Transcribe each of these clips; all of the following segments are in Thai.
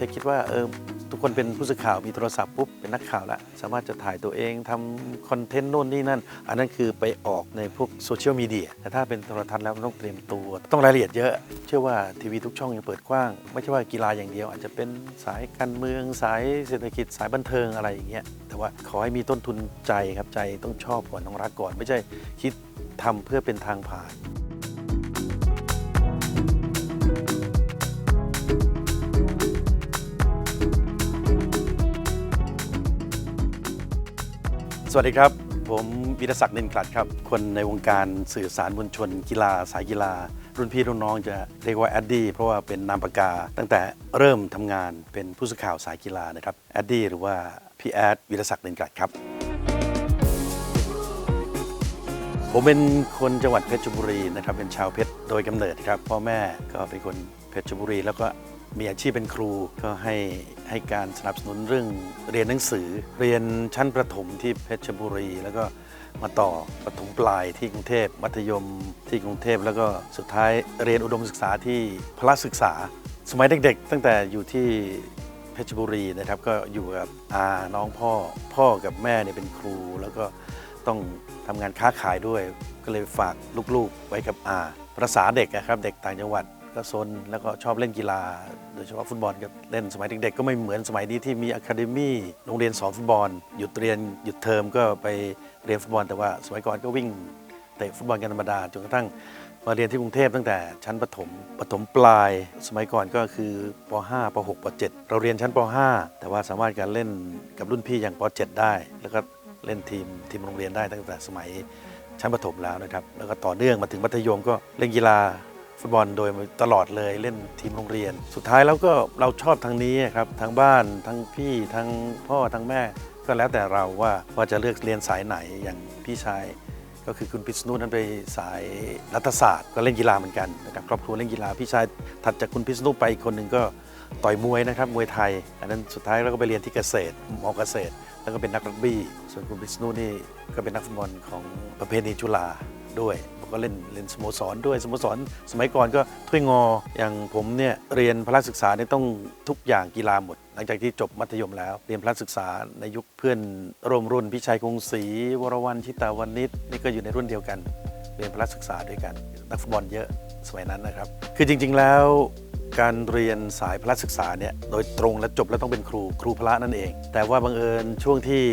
ช่คิดว่าเออทุกคนเป็นผู้สื่อข่าวมีโทรศัพท์ปุ๊บเป็นนักข่าวแล้วสามารถจะถ่ายตัวเองทำคอนเทนต์โน่นนี่นั่น อันนั้นคือไปออกในพวกโซเชียลมีเดียแต่ถ้าเป็นโทรทัศน์แล้วต้องเตรียมตัว ต้องรายละเอียดเยอะ เชื่อว่าทีวีทุกช่องยังเปิดกว้าง ไม่ใช่ว่ากีฬาอย่างเดียว อาจจะเป็นสายการเมืองสายเศรษฐกิจสายบันเทิงอะไรอย่างเงี้ยแต่ว่าขอให้มีต้นทุนใจครับใจต้องชอบก่อนต้องรักก่อน ไม่ใช่คิดทำเพื่อเป็นทางผ่าน สวัสดีครับ ผมวิรศักดิ์นินกลัดครับ คนในวงการสื่อสารมวลชน กีฬา สายกีฬา รุ่นพี่รุ่นน้องจะเรียกว่าแอดดี้เพราะว่าเป็นนามปากกา ตั้งแต่เริ่มทำงานเป็นผู้สื่อข่าวสายกีฬานะครับแอดดี้หรือว่าพี่แอดวิรศักดิ์นินกลัดครับ ผมเป็นคนจังหวัดเพชรบุรีนะครับเป็นชาวเพชรโดยกำเนิดครับพ่อแม่ก็เป็นคนเพชรบุรี แล้วก็ มีอาชีพเป็นครูก็ให้ให้การสนับสนุนเรื่องเรียนหนังสือ เรียนชั้นประถมที่เพชรบุรี แล้วก็มาต่อประถมปลายที่กรุงเทพมัธยมที่กรุงเทพแล้วก็สุดท้ายเรียนอุดมศึกษาที่พละศึกษา สมัยเด็กๆ ตั้งแต่อยู่ที่เพชรบุรีนะครับก็อยู่กับอาน้องพ่อ พ่อกับแม่เนี่ยเป็นครู แล้วก็ต้องทำงานค้าขายด้วย ก็เลยฝากลูกๆไว้กับอาภาษาเด็กนะครับเด็กต่างจังหวัด ก็ซนแล้วก็ชอบเล่นกีฬา โดยเฉพาะฟุตบอลก็เล่นสมัยเด็กๆ ก็ไม่เหมือนสมัยนี้ที่มีอะคาเดมี่โรงเรียนสอนฟุตบอล หยุดเรียนหยุดเทอมก็ไปเรียนฟุตบอล แต่ว่าสมัยก่อนก็วิ่งเตะฟุตบอลกันธรรมดาจนกระทั่งมาเรียนที่กรุงเทพตั้งแต่ชั้นประถมประถมปลาย สมัยก่อนก็คือป .5 ป .6 ป .7 เราเรียนชั้นป .5 แต่ว่าสามารถการเล่นกับรุ่นพี่อย่างป .7 ได้ แล้วก็เล่นทีมทีมโรงเรียนได้ตั้งแต่สมัยชั้นประถมแล้วนะครับ แล้วก็ต่อเนื่องมาถึงมัธยมก็เล่นกีฬา ฟุตบอลโดยตลอดเลยเล่นทีมโรงเรียน สุดท้ายแล้วก็เราชอบทางนี้ครับทางบ้านทั้งพี่ทั้งพ่อทั้งแม่ ก็แล้วแต่เราว่าว่าจะเลือกเรียนสายไหนอย่างพี่ชายก็คือคุณพิษณุนั้นไปสายรัฐศาสตร์ก็เล่นกีฬาเหมือนกันนะครับครอบครัวเล่นกีฬาพี่ชายถัดจากคุณพิษณุไปอีกคนหนึ่งก็ต่อยมวยนะครับมวยไทย อันนั้นสุดท้ายเราก็ไปเรียนที่เกษตรมอเกษตร แล้วก็เป็นนักรักบี้ ส่วนคุณพิษณุนี่ก็เป็นนักฟุตบอลของประเพณีจุฬา ด้วยก็เล่นเล่นสโมสรด้วยสโมสร สมัยก่อนก็ถ้วยงออย่างผมเนี่ยเรียนพละศึกษาเนี่ยต้องทุกอย่างกีฬาหมด หลังจากที่จบมัธยมแล้ว เรียนพละศึกษาในยุคเพื่อนร่วมรุ่นพี่ชัยกรุงศรีวรวันชิตาวนิชนี่ก็อยู่ในรุ่นเดียวกัน เรียนพละศึกษาด้วยกัน นักฟุตบอลเยอะสมัยนั้นนะครับ คือจริง ๆแล้วการเรียนสายพละศึกษาเนี่ยโดยตรงและจบแล้วต้องเป็นครูครูพละนั่นเอง แต่ว่าบังเอิญช่วงที่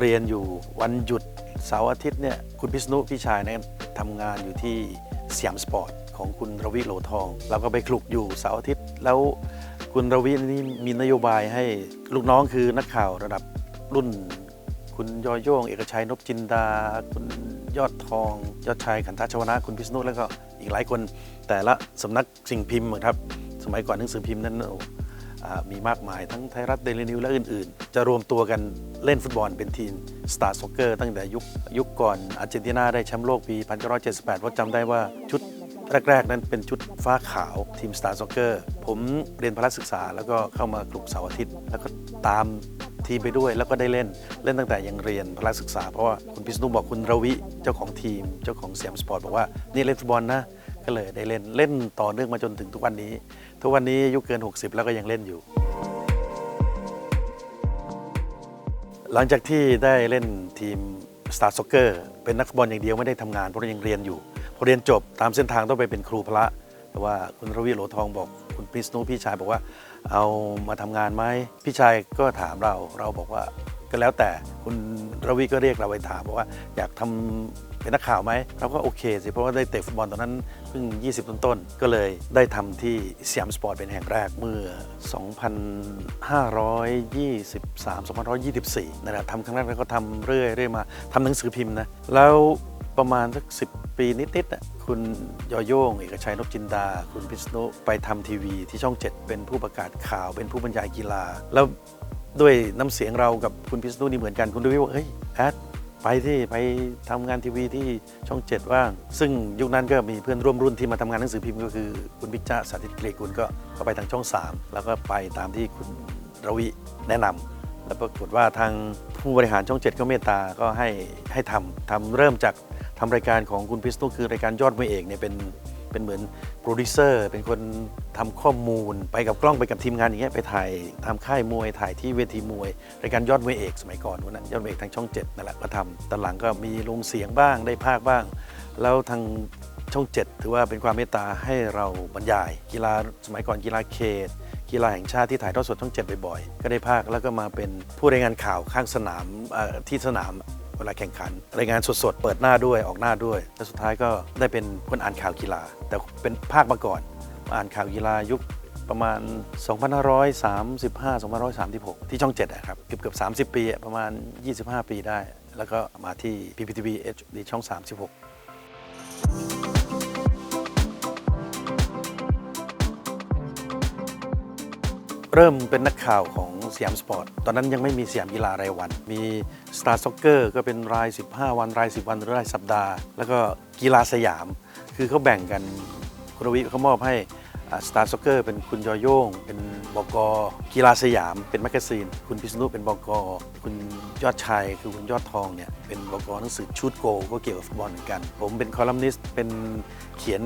เรียนอยู่วันหยุด เสาร์อาทิตย์เนี่ยคุณพิษณุพี่ชายเนี่ยทำงานอยู่ที่สยามสปอร์ตของคุณรวิโหลทอง เราก็ไปคลุกอยู่เสาร์อาทิตย์ แล้วคุณรวินี่มีนโยบายให้ลูกน้องคือนักข่าวระดับรุ่น คุณยอยโยง เอกชัยนพจินดา คุณยอดทอง ยอดชายขันธชวนะ คุณพิษณุแล้วก็อีกหลายคนแต่ละสำนักสิ่งพิมพ์ครับ สมัยก่อนหนังสือพิมพ์นั้นโอ้ มีมากมายทั้งไทยรัฐเดลินิวและอื่น ๆ จะรวมตัวกันเล่นฟุตบอลเป็นทีม Star Soccer ตั้งแต่ยุคยุคก่อนอาร์เจนตินาได้แชมป์โลกปี 1978ว่าจำได้ว่าชุดแรก ๆ นั้นเป็นชุดฟ้าขาวทีม Star Soccer ผมเรียนพละศึกษาแล้วก็เข้ามาคลุกเสาร์อาทิตย์ แล้วก็ตามทีมไปด้วยแล้วก็ได้เล่นเล่นตั้งแต่ยังเรียนพละศึกษาเพราะว่าคุณพิษณุบอกคุณรวิเจ้าของทีม เจ้าของเสียมสปอร์ตบอกว่านี่เล่นฟุตบอลนะ ก็เลยได้เล่นเล่นต่อเนื่องมาจนถึงทุกวันนี้ ทุกวันนี้อายุเกิน 60 แล้วก็ยังเล่นอยู่ หลังจากที่ได้เล่นทีม Star Soccer เป็นนักฟุตบอลอย่างเดียวไม่ได้ทำงานเพราะยังเรียนอยู่พอเรียนจบตามเส้นทางต้องไปเป็นครูพละแต่ว่าคุณรวิโหลทองบอกคุณพิษณุพี่ชายบอกว่าเอามาทำงานไหมพี่ชายก็ถามเราเราบอกว่าก็แล้วแต่คุณรวิก็เรียกเราไปถามบอกว่าอยากทำ เป็นนักข่าวไหมเราก็โอเคสิ เพราะว่าได้เตะฟุตบอลตอนนั้นเพิ่ง 20 ต้นๆ ก็เลยได้ทำที่สยามสปอร์ตเป็นแห่งแรกเมื่อ 2523 2524 นะครับทำครั้งแรกแล้วก็ทำเรื่อยเรื่อยมาทำหนังสือพิมพ์นะ แล้วประมาณสัก 10 ปีนิดๆน่ะคุณยอโยงเอกชัยนพจินดา คุณพิษณุไปทำทีวีที่ช่อง 7 เป็นผู้ประกาศข่าวเป็นผู้บรรยายกีฬา แล้วด้วยน้ำเสียงเรากับคุณพิษณุนี่เหมือนกันคุณดูวิว่าเฮ้ยแอด ไปที่ไปทำงานทีวีที่ช่องเจ็ดว่าง ซึ่งยุคนั้นก็มีเพื่อนร่วมรุ่นที่มาทำงานหนังสือพิมพ์ก็คือคุณพิจาสาธิตเกรกุลก็เข้าไปทางช่อง 3 แล้วก็ไปตามที่คุณรวิแนะนำแล้วปรากฏว่าทางผู้บริหารช่องเจ็ดก็เมตตาก็ให้ให้ทำทำเริ่มจากทำรายการของคุณพิสตุคือรายการยอดมวยเอกเนี่ยเป็น เป็นเหมือนโปรดิวเซอร์เป็นคนททำข้อมูล ไปกับกล้องไปกับทีมงานอย่างเงี้ยไปถ่ายทำค่ายมวยถ่ายที่เวทีมวยรายการยอดมวยเอกสมัยก่อนวันนั้นยอดมวยเอกทางช่องเจ็ดนั่นแหละก็ทำตอนหลังก็มีลงเสียงบ้างได้ภาคบ้าง แล้วทางช่องเจ็ดถือว่าเป็นความเมตตาให้เราบรรยาย กีฬาสมัยก่อนกีฬาเขตกีฬาแห่งชาติที่ถ่ายทอดสดช่องเจ็ดบ่อยๆ ก็ได้ภาคแล้วก็มาเป็นผู้รายงานข่าวข้างสนามที่สนาม เวลาแข่งขัน รายงานสดๆ เปิดหน้าด้วยออกหน้าด้วย และสุดท้ายก็ได้เป็นคนอ่านข่าวกีฬา แต่เป็นภาคมาก่อนมาอ่านข่าวกีฬายุคประมาณ 2535 2536 ที่ช่อง7อะครับเกือบเกือบ30 ปีประมาณ 25 ปีได้ แล้วก็มาที่ PPTV HD ช่อง 36เริ่มเป็นนักข่าวของ สยามสปอร์ต ตอนนั้นยังไม่มีสยามกีฬารายวัน มี Star Soccer ก็เป็นราย 15 วัน ราย 10 วันหรือรายสัปดาห์ แล้วก็กีฬาสยาม คือเขาแบ่งกันคุณวิเขามอบให้สตาร์ซ็อกเกอร์เป็นคุณยอโย่ง เป็นบกกีฬาสยาม เป็นแมกกาซีน คุณพิษณุเป็นบกคุณยอดชัยคือคุณยอดทองเนี่ยเป็นบกหนังสือชูดโกก็เกี่ยวกับฟุตบอลเหมือนกัน ผมเป็นคอลัมนิสต์เป็นเขียน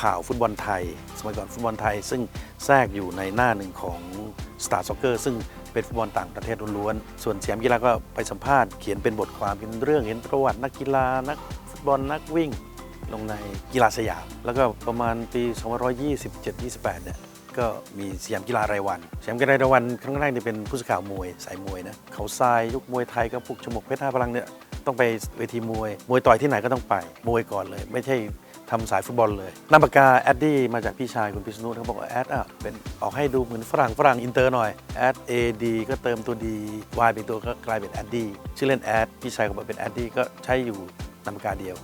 ข่าวฟุตบอลไทย สมัยก่อนฟุตบอลไทย ซึ่งแทรกอยู่ในหน้าหนึ่งของ Star Soccer ซึ่ง เป็นฟุตบอลต่างประเทศล้วนๆส่วนสยามกีฬาก็ไปสัมภาษณ์เขียนเป็นบทความเป็นเรื่องเห็นประวัตินักกีฬานักฟุตบอลนักวิ่ง ลงในกีฬาสยามแล้วก็ประมาณปี2527-28เนี่ยก็มีสยามกีฬารายวันสยามกีฬารายวันครั้งแรกเนี่ยเป็นผู้สื่อข่าวมวยสายมวยนะเขาทรายยุคมวยไทยก็พวกชมกเพชรห้าพลังเนี่ยต้องไปเวทีมวย มวยต่อยที่ไหนก็ต้องไป มวยก่อนเลย ไม่ใช่ ทำสายฟุตบอลเลยนามปากกาแอดดี้มาจากพี่ชายคุณพิษณุเขาบอกว่าแอดอะเป็นออกให้ดูเหมือนฝรั่งฝรั่งอินเตอร์หน่อยแอด AD ก็เติมตัว D Y เป็นตัวก็กลายเป็นแอดดี้ชื่อเล่นแอดพี่ชายก็บอกเป็นแอดดี้ก็ใช้อยู่นามปากกาเดียว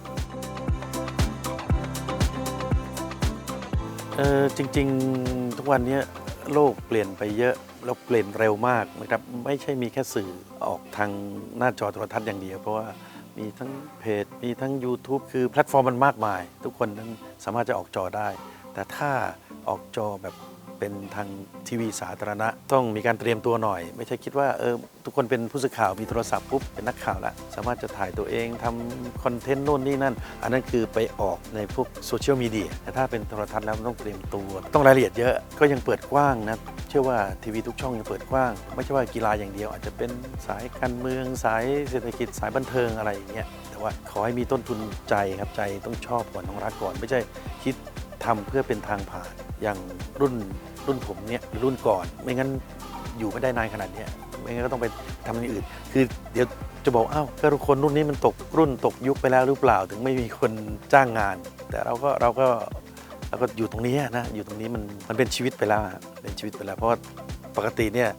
เออจริง ๆ ทุกวันนี้โลกเปลี่ยนไปเยอะแล้วเปลี่ยนเร็วมากนะครับไม่ใช่มีแค่สื่อออกทางหน้าจอโทรทัศน์อย่างเดียวเพราะว่า มีทั้งเพจ มีทั้ง YouTube คือแพลตฟอร์มมันมากมาย ทุกคนนั้นสามารถจะออกจอได้ แต่ถ้าออกจอแบบ เป็นทางทีวีสาธารณะ ต้องมีการเตรียมตัวหน่อย ไม่ใช่คิดว่าเออทุกคนเป็นผู้สื่อข่าวมีโทรศัพท์ปุ๊บเป็นนักข่าวละสามารถจะถ่ายตัวเองทำคอนเทนต์โน่นนี่นั่น อันนั้นคือไปออกในพวกโซเชียลมีเดียแต่ถ้าเป็นโทรทัศน์แล้วมันต้องเตรียมตัว ต้องรายละเอียดเยอะก็ยังเปิดกว้างนะเชื่อว่าทีวีทุกช่องยังเปิดกว้าง ไม่ใช่ว่ากีฬาอย่างเดียว อาจจะเป็นสายการเมืองสายเศรษฐกิจสายบันเทิงอะไรอย่างเงี้ยแต่ว่าขอให้มีต้นทุนใจครับใจต้องชอบก่อนต้องรักก่อน ไม่ใช่คิด ทำเพื่อเป็นทางผ่านอย่างรุ่นรุ่นผมเนี่ยรุ่นก่อน ไม่งั้นอยู่ไม่ได้นานขนาดนี้ไม่งั้นก็ต้องไปทำอย่างอื่น คือเดี๋ยวจะบอกอ้าวก็คนรุ่นนี้มันตกรุ่นตกยุคไปแล้วหรือเปล่า ถึงไม่มีคนจ้างงาน แต่เราก็เราก็แล้วก็อยู่ตรงนี้นะอยู่ตรงนี้มันมันเป็นชีวิตไปแล้วเป็นชีวิตไปแล้ว เพราะว่าปกติเนี่ย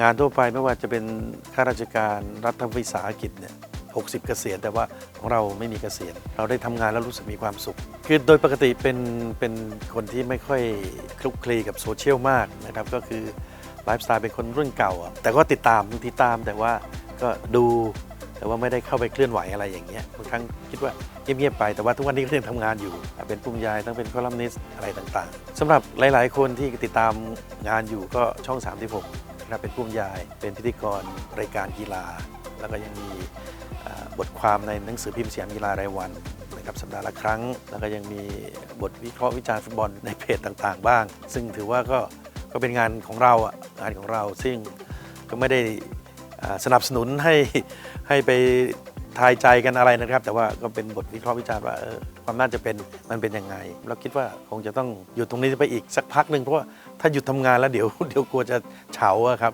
งานทั่วไปไม่ว่าจะเป็นข้าราชการรัฐวิสาหกิจเนี่ย60เกษียณแต่ว่าของเราไม่มีเกษียณเราได้ทำงานแล้วรู้สึกมีความสุข คือโดยปกติเป็นเป็นคนที่ไม่ค่อยคลุกคลีกับโซเชียลมากนะครับก็คือไลฟ์สไตล์เป็นคนรุ่นเก่าอะแต่ก็ติดตามบางทีตามแต่ว่าก็ดูแต่ว่าไม่ได้เข้าไปเคลื่อนไหวอะไรอย่างเงี้ยบางครั้งคิดว่าเงียบๆไปแต่ว่าทุกวันนี้ก็ยังทำงานอยู่ เป็นผู้บรรยายต้องเป็นคอลัมนิสต์อะไรต่างๆสำหรับหลายๆ คนที่ติดตามงานอยู่ก็ช่อง 36นะครับเป็นผู้บรรยาย เป็นพิธีกรรายการกีฬา แล้วก็ยังมีบทความในหนังสือพิมพ์สยามกีฬารายวัน นะครับสัปดาห์ละครั้ง แล้วก็ยังมีบทวิเคราะห์วิจารณ์ฟุตบอลในเพจต่างๆ บ้าง ซึ่งถือว่าก็ก็เป็นงานของเราอะงานของเราซึ่งก็ไม่ได้สนับสนุนให้ให้ไปทายใจกันอะไรนะครับ แต่ว่าก็เป็นบทวิเคราะห์วิจารณ์ว่าเออความน่าจะเป็นมันเป็นยังไงเราคิดว่าคงจะต้องอยู่ตรงนี้ไปอีกสักพักหนึ่งเพราะว่าถ้าหยุดทำงานแล้วเดี๋ยวเดี๋ยวกลัวจะเฉาครับ